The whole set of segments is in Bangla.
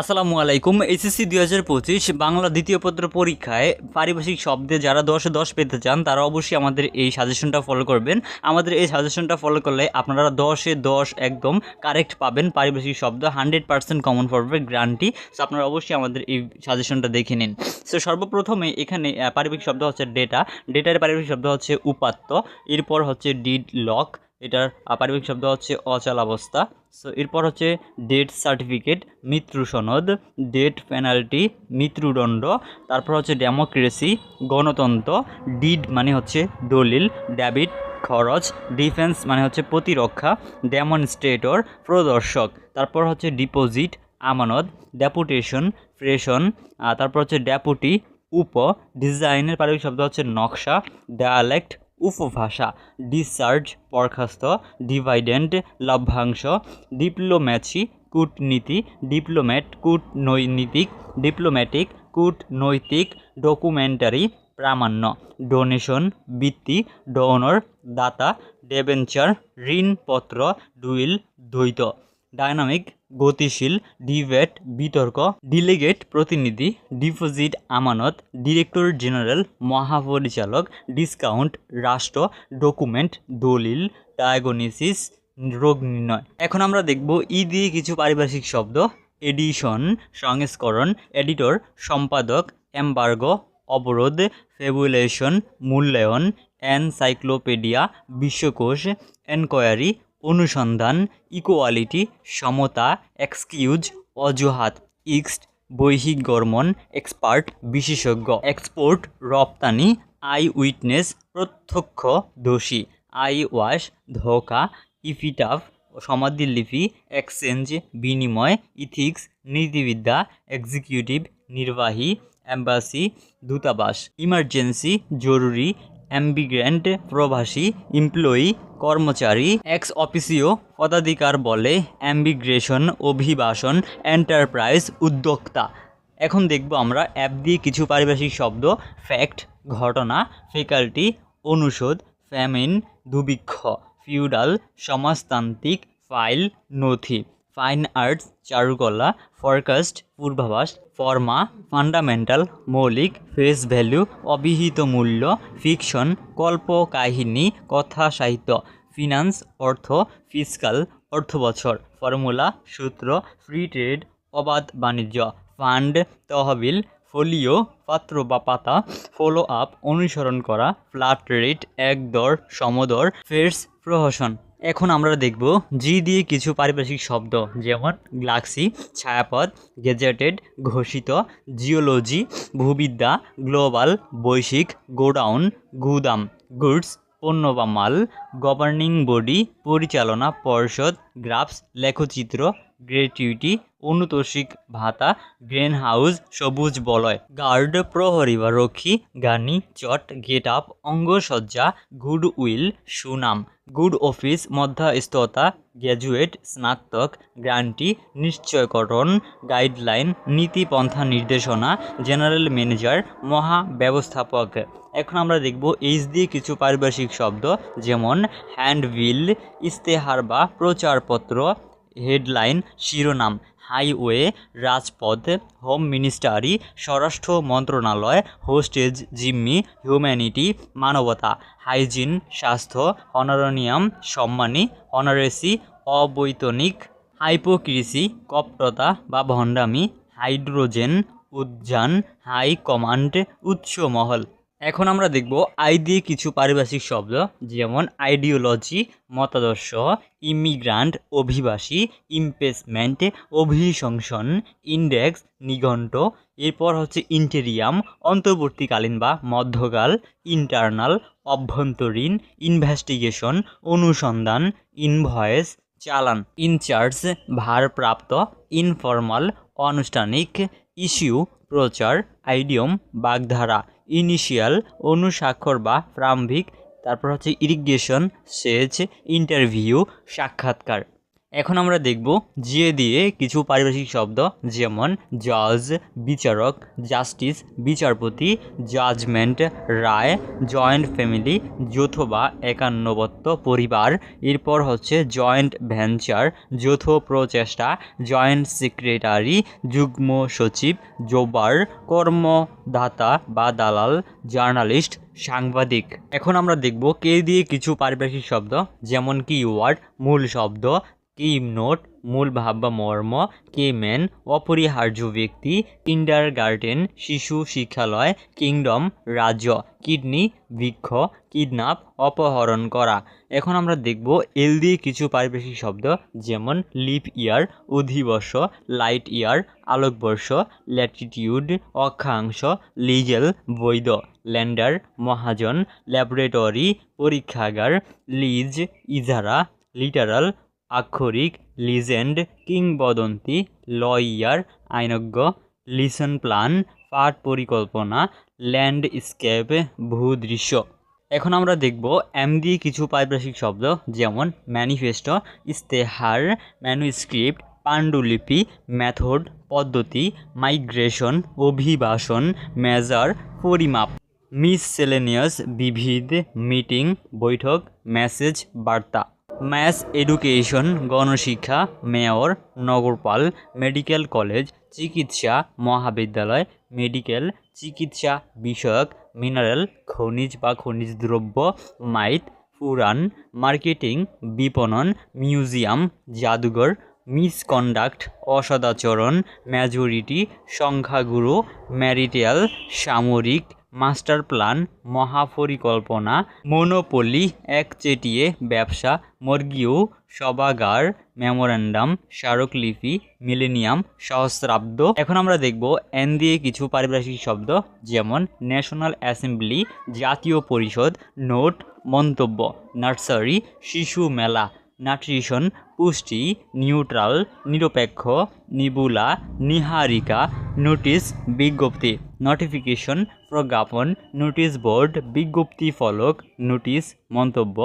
আসসালামু আলাইকুম। এসএসসি দুই হাজার পঁচিশ বাংলা দ্বিতীয় পত্র পরীক্ষায় পারিভাষিক শব্দে যারা দশে দশ পেতে চান, তারা অবশ্যই আমাদের এই সাজেশনটা ফলো করবেন। আমাদের এই সাজেশনটা ফলো করলে আপনারা দশে দশ একদম কারেক্ট পাবেন পারিভাষিক শব্দ হান্ড্রেড পার্সেন্ট কমন পড়বে গ্রান্টি সো আপনারা অবশ্যই আমাদের এই সাজেশনটা দেখে নিন। সো সর্বপ্রথমে এখানে পারিভাষিক শব্দ হচ্ছে ডেটা ডেটার পারিভাষিক শব্দ হচ্ছে উপাত্ত। এরপর হচ্ছে ডিড লক এটার পারিবারিক শব্দ হচ্ছে অচল অবস্থা। সো এরপর হচ্ছে ডেট সার্টিফিকেট মৃত্যু সনদ ডেথ পেনাল্টি মৃত্যুদণ্ড তারপর হচ্ছে ডেমোক্রেসি গণতন্ত্র ডিড মানে হচ্ছে দলিল ডেবিট খরচ ডিফেন্স মানে হচ্ছে প্রতিরক্ষা ডেমনস্ট্রেটর প্রদর্শক তারপর হচ্ছে ডিপোজিট আমানত ডেপুটেশন আহ, তারপর হচ্ছে ডেপুটি উপ ডিজাইনের পারিবারিক শব্দ হচ্ছে নকশা ডায়ালেক্ট উপভাষা ডিসচার্জ বরখাস্ত ডিভাইডেন্ট লভ্যাংশ ডিপ্লোম্যাচি কূটনীতি ডিপ্লোম্যাট কূটনৈতিক ডিপ্লোম্যাটিক কূটনৈতিক ডকুমেন্টারি প্রামাণ্য ডোনেশন বৃত্তি ডোনর দাতা ডেবেঞ্চার ঋণপত্র ডুইল দ্বৈত ডায়নামিক গতিশীল, ডিবেট, বিতর্ক, ডিলিগেট প্রতিনিধি, ডিপোজিট আমানত, ডিরেক্টর জেনারেল, মহাপরিচালক, ডিসকাউন্ট, রাষ্ট্র, ডকুমেন্ট, দলিল, ডায়াগনোসিস, রোগ নির্ণয়। এখন আমরা দেখব ই দিয়ে কিছু পারিভাষিক শব্দ, এডিশন, সংস্করণ, এডিটর, সম্পাদক, এম্বার্গো, অবরোধ, ফেবুলেশন, মূল্যায়ন, এনসাইক্লোপিডিয়া, বিশ্বকোষ, এনকোয়ারি অনুসন্ধান ইকোয়ালিটি সমতা এক্সকিউজ অজুহাত ইক্সড বৈহিক গর্মন এক্সপার্ট বিশেষজ্ঞ এক্সপোর্ট রপ্তানি আই উইটনেস প্রত্যক্ষ, দোষী আই ওয়াশ ধোকা ইফিটাফ সমাধিলিপি এক্সচেঞ্জ বিনিময় ইথিক্স নীতিবিদ্যা এক্সিকিউটিভ নির্বাহী অ্যাম্বাসি দূতাবাস ইমার্জেন্সি জরুরি অ্যাম্বিগ্রেন্ট প্রবাসী এমপ্লয়ি কর্মচারী এক্স অফিসিও পদাধিকার বলে, অ্যাম্বিগ্রেশন, অভিবাসন এন্টারপ্রাইজ উদ্যোক্তা। এখন দেখব আমরা অ্যাপ দিয়ে কিছু পারিভাষিক শব্দ ফ্যাক্ট ঘটনা ফ্যাকাল্টি অনুষদ ফ্যামিন দুর্ভিক্ষ ফিউডাল সমাজতান্ত্রিক ফাইল নথি। ফাইন আর্টস চারুকলা ফরকাস্ট পূর্বাভাস ফর্মা ফান্ডামেন্টাল মৌলিক ফেস ভ্যালু অবিহিত মূল্য ফিকশন কল্প কাহিনী কথা সাহিত্য ফিনান্স অর্থ ফিসকাল অর্থবছর ফর্মুলা সূত্র ফ্রি ট্রেড অবাধ বাণিজ্য ফান্ড তহবিল ফোলিও পাত্র বা পাতা ফলো আপ অনুসরণ করা ফ্ল্যাট রেট এক দর, সমদর ফেস প্রহসন এখন আমরা দেখব জি দিয়ে কিছু পারিপার্শ্বিক শব্দ, যেমন গ্লাক্সি, ছায়াপথ, গেজেটেড, ঘোষিত, জিওলজি, ভূবিদ্যা, গ্লোবাল, বৈশ্বিক, গোডাউন, গুদাম, গুডস, পণ্য বা মাল, গভর্নিং বডি, পরিচালনা, পর্ষদ, গ্রাফস, লেখচিত্র গ্রেটিউটি, অনুতোষিক ভাতা, গ্রেন হাউস, সবুজ বলয়, গার্ড, প্রহরী বা রক্ষী, গানি, চট, গেট আপ, অঙ্গসজ্জা, গুড উইল, সুনাম, গুড অফিস, মধ্যস্থতা, গ্র্যাজুয়েট, স্নাতক, গ্রান্টি, নিশ্চয়করণ, গাইডলাইন নীতিপন্থা নির্দেশনা, জেনারেল ম্যানেজার, মহা ব্যবস্থাপক। এখন আমরা দেখব এইচ দিয়ে কিছু পারিভাষিক শব্দ, যেমন হ্যান্ডবিল ইস্তেহার বা প্রচারপত্র হেডলাইন শিরোনাম, হাইওয়ে, রাজপথ, হোম মিনিস্টারি, স্বরাষ্ট্র মন্ত্রণালয়, হোস্টেজ, জিম্মি, হিউম্যানিটি, মানবতা, হাইজিন, স্বাস্থ্য, অনারনিয়াম, সম্মানী, অনারেসি, অবৈতনিক, হাইপোক্রিসি কপটতা বা ভণ্ডামি, হাইড্রোজেন, উদ্যান, হাই কমান্ড উচ্চ মহল এখন আমরা দেখব আই দিয়ে কিছু পারিভাষিক শব্দ, যেমন আইডিওলজি মতাদর্শ ইমিগ্রান্ট অভিবাসী ইমপেসমেন্ট অভিশংসন ইন্ডেক্স নিঘণ্ট, এরপর হচ্ছে ইন্টেরিয়াম অন্তর্বর্তীকালীন বা মধ্যকাল ইন্টারনাল অভ্যন্তরীণ ইনভেস্টিগেশন অনুসন্ধান ইনভয়েস চালান ইনচার্জ ভারপ্রাপ্ত ইনফর্মাল অনানুষ্ঠানিক ইস্যু প্রচার আইডিয়ম বাগধারা। ইনিশিয়াল অনুস্বাক্ষর বা প্রারম্ভিক তারপর হচ্ছে ইরিগেশন সেচ ইন্টারভিউ সাক্ষাৎকার। এখন আমরা দেখব জিয়ে দিয়ে কিছু পারিভাষিক শব্দ, যেমন জজ বিচারক জাস্টিস বিচারপতি জাজমেন্ট রায় জয়েন্ট ফ্যামিলি যৌথ বা একান্নবত্ত, পরিবার, এরপর হচ্ছে জয়েন্ট ভেঞ্চার যৌথ প্রচেষ্টা জয়েন্ট সেক্রেটারি যুগ্ম সচিব, জোবার, কর্মদাতা বা দালাল জার্নালিস্ট সাংবাদিক। এখন আমরা দেখব কে দিয়ে কিছু পারিভাষিক শব্দ, যেমন কি ওয়ার্ড মূল শব্দ কি নোট, মূল ভাব বা মর্ম কে ম্যান অপরিহার্য ব্যক্তি কিন্ডার গার্ডেন শিশু, শিক্ষালয়, কিংডম, রাজ্য, কিডনি, বৃক্ষ, কিডন্যাপ, অপহরণ করা। এখন আমরা দেখব এল দিয়ে কিছু পারিভাষিক শব্দ, যেমন লিপ ইয়ার, অধিবর্ষ, লাইট ইয়ার, আলোকবর্ষ, ল্যাটিটিউড, অক্ষাংশ লিগেল বৈধ, ল্যান্ডার, মহাজন, ল্যাবরেটরি, পরীক্ষাগার, লিজ, ইজারা, লিটারাল আক্ষরিক লিজেন্ড, কিংবদন্তি লয়ার আইনজ্ঞ লিসন প্ল্যান পাঠ পরিকল্পনা, ল্যান্ডস্কেপ, ভূদৃশ্য। এখন আমরা দেখব এম দিয়ে কিছু পারিভাষিক শব্দ, যেমন ম্যানিফেস্টো, ইস্তেহার, ম্যানুস্ক্রিপ্ট, পাণ্ডুলিপি, মেথড, পদ্ধতি, মাইগ্রেশন, অভিবাসন, মেজার, পরিমাপ। মিসসেলেনিয়াস বিবিধ মিটিং, বৈঠক, মেসেজ, বার্তা। ম্যাস এডুকেশন গণশিক্ষা, মেয়র, নগরপাল, মেডিকেল কলেজ, চিকিৎসা, মহাবিদ্যালয়, মেডিকেল, চিকিৎসা বিষয়ক, মিনারেল, খনিজ বা খনিজ দ্রব্য মাইত পুরাণ, মার্কেটিং, বিপণন, মিউজিয়াম, জাদুঘর, মিসকন্ডাক্ট, অসদাচরণ মেজরিটি সংখ্যাগুরু, ম্যারিটাল, সামরিক মাস্টার প্ল্যান, মহাপরিকল্পনা, মনোপলি একচেটিয়ে ব্যবসা, মর্গীয়, সভাগার, মেমোরেন্ডাম, স্মারকলিপি, মিলেনিয়াম, সহস্রাব্দ। এখন আমরা দেখব এন দিয়ে কিছু পারিভাষিক শব্দ, যেমন ন্যাশনাল অ্যাসেম্বলি, জাতীয় পরিষদ, নোট, মন্তব্য, নার্সারি, শিশু মেলা, নাট্রিশন, পুষ্টি, নিউট্রাল, নিরপেক্ষ, নিবুলা, নিহারিকা, নোটিশ, বিজ্ঞপ্তি, নোটিফিকেশন প্রজ্ঞাপন, নোটিশ বোর্ড, বিজ্ঞপ্তি ফলক, নোটিশ, মন্তব্য,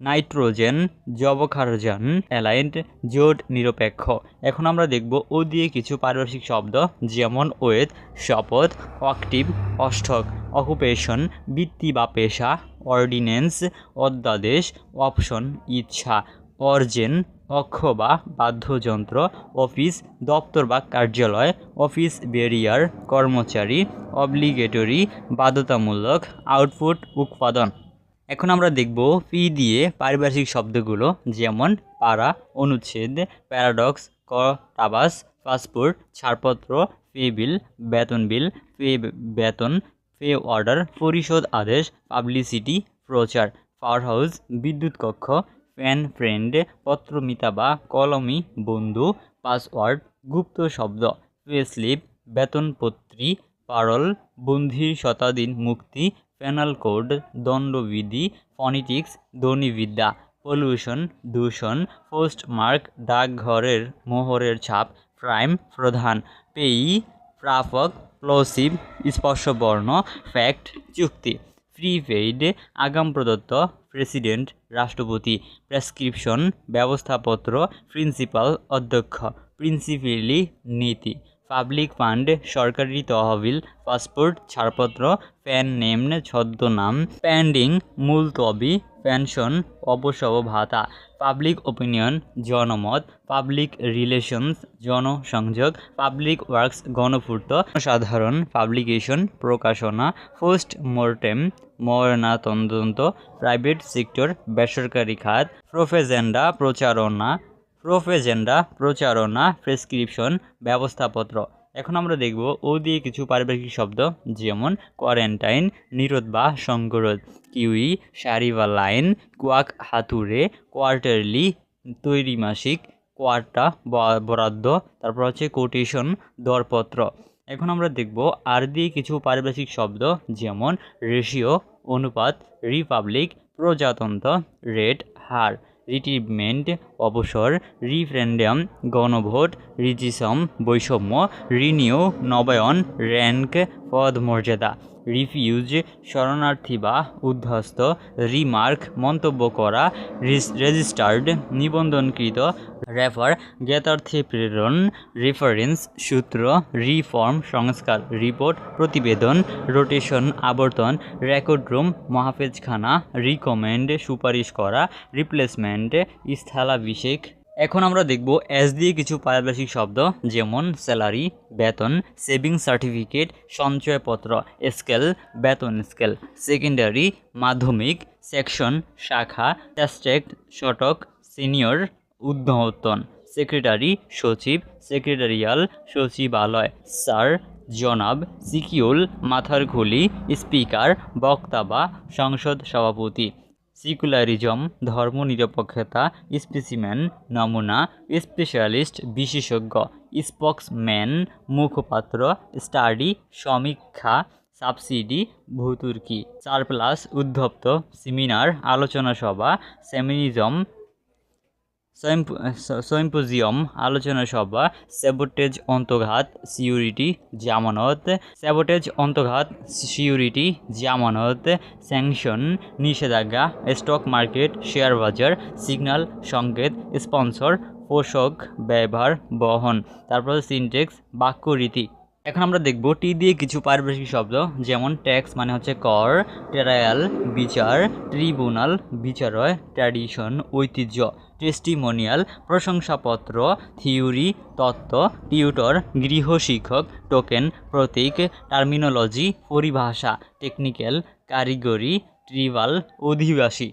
নাইট্রোজেন যবক্ষারজান অ্যালাইন্ড জোট নিরপেক্ষ। এখন আমরা দেখব ও দিয়ে কিছু পারিভাষিক শব্দ, যেমন ওয়েদ শপথ অক্টিভ অষ্টক, অকুপেশন, বৃত্তি বা পেশা, অর্ডিন্যান্স, অধ্যাদেশ, অপশন, ইচ্ছা। অর্জেন অক্ষ বা বাদ্যযন্ত্র, অফিস, দপ্তর বা কার্যালয়, অফিস বেরিয়ার, কর্মচারী, অব্লিগেটরি, বাধ্যতামূলক, আউটপুট, উৎপাদন। এখন আমরা দেখব পি দিয়ে পারিভাষিক শব্দগুলো যেমন পাড়া অনুচ্ছেদ, প্যারাডক্স, ক টাবাস পাসপোর্ট, ছাড়পত্র, পে বিল, বেতন বিল, পে বেতন, পে অর্ডার, পরিশোধ আদেশ, পাবলিসিটি, প্রচার পাওয়ার হাউস বিদ্যুৎ কক্ষ ফ্যান ফ্রেন্ড পত্রমিতা বা কলমি বন্ধু পাসওয়ার্ড গুপ্ত শব্দ স্লিপ বেতনপত্রী পারল বন্ধির শতাদিন মুক্তি পেনাল কোড দণ্ডবিধি ফনিটিক্স ধ্বনিবিদ্যা পলিউশন দূষণ পোস্টমার্ক ডাকঘরের মোহরের ছাপ প্রাইম প্রধান, পেই, প্রাপক প্লসিভ স্পর্শবর্ণ ফ্যাক্ট চুক্তি। প্রিপেইড আগাম প্রদত্ত প্রেসিডেন্ট, রাষ্ট্রপতি, প্রেসক্রিপশন ব্যবস্থাপত্র প্রিন্সিপাল অধ্যক্ষ প্রিন্সিপালি নীতি, পাবলিক ফান্ড, সরকারি তহবিল, পাসপোর্ট, ছাড়পত্র, প্যান নেম ছদ্মনাম, প্যান্ডিং মুলতবি পেনশন অবসর ভাতা, পাবলিক ওপিনিয়ন, জনমত, পাবলিক রিলেশনস, জনসংযোগ, পাবলিক ওয়ার্কস গণপূর্ত সাধারণ পাবলিকেশন, প্রকাশনা, পোস্ট মর্টেম মরণাতদন্ত, প্রাইভেট সেক্টর, বেসরকারি খাত, প্রোফেজেন্ডা প্রচারণা প্রোফেজেন্ডা প্রচারণা, প্রেসক্রিপশন, ব্যবস্থাপত্র। এখন আমরা দেখব ও দিয়ে কিছু পারিভাষিক শব্দ, যেমন কোয়ারেন্টাইন, নিরোধ বা সংগরোধ কিউই সারি বা লাইন, কোয়াক হাতুড়ে, কোয়ার্টারলি, তৈরি মাসিক, কোয়ার্টা বরাদ্দ, তারপর হচ্ছে কোটেশন, দরপত্র। এখন আমরা দেখব আর দিয়ে কিছু পারিভাষিক শব্দ, যেমন রেশিও অনুপাত, রিপাবলিক প্রজাতন্ত্র রেট হার রিটিভমেন্ট অবসর, রিফ্রেন্ডাম, গণভোট, রিজিসম, বৈষম্য, রিনিউ, নবায়ন, র্যাঙ্ক, পদমর্যাদা। রিফিউজ শরণার্থী বা উদ্ধস্ত রিমার্ক মন্তব্য করা রেজিস্টার্ড নিবন্ধনকৃত রেফার জ্ঞাতার্থে প্রেরণ রেফারেন্স সূত্র রিফর্ম সংস্কার রিপোর্ট প্রতিবেদন রোটেশন আবর্তন রেকর্ড রুম মহাফেজখানা রিকমেন্ড সুপারিশ করা রিপ্লেসমেন্ট স্থলাভিষেক এখন আমরা দেখব এস দিয়ে কিছু পারিভাষিক শব্দ, যেমন স্যালারি বেতন সেভিং সার্টিফিকেট সঞ্চয়পত্র স্কেল বেতন স্কেল সেকেন্ডারি মাধ্যমিক সেকশন শাখা টেস্টেক্ট শটক সিনিয়র ঊর্ধ্বতন সেক্রেটারি সচিব সেক্রেটারিয়াল সচিবালয় স্যার জনাব, সিকিউল, মাথার খুলি স্পিকার বক্তা বা সংসদ সভাপতি। সিকুলারিজম ধর্মনিরপেক্ষতা স্পেসিম্যান নমুনা, স্পেশালিস্ট, বিশেষজ্ঞ, স্পক্সম্যান, মুখপাত্র, স্টাডি, সমীক্ষা, সাবসিডি, ভূতুর্কি, চার প্লাস উদ্ধপ্ত, সেমিনার, আলোচনা সভা সেমিনিজম সৈম্পোজিয়াম আলোচনা সভা, স্যাবোটেজ অন্তর্ঘাত, সিউরিটি, জামানত, স্যাবোটেজ অন্তর্ঘাত, সিউরিটি, জামানত, স্যাংশন, নিষেধাজ্ঞা, স্টক মার্কেট, শেয়ার বাজার, সিগন্যাল, সংকেত, স্পন্সর, পোষক ব্যবহার বহন, তারপর সিনটেক্স বাক্য রীতি এখন আমরা দেখব টি দিয়ে কিছু পারিভাষিক শব্দ, যেমন ট্যাক্স মানে হচ্ছে কর, ট্রায়াল, বিচার ট্রিব্যুনাল বিচারয়, ট্র্যাডিশন, ঐতিহ্য, টেস্টিমোনিয়াল, প্রশংসাপত্র, থিওরি, তত্ত্ব, টিউটর গৃহশিক্ষক টোকেন, প্রতীক, টার্মিনোলজি, পরিভাষা, টেকনিক্যাল, কারিগরি ট্রিবাল অধিবাসী।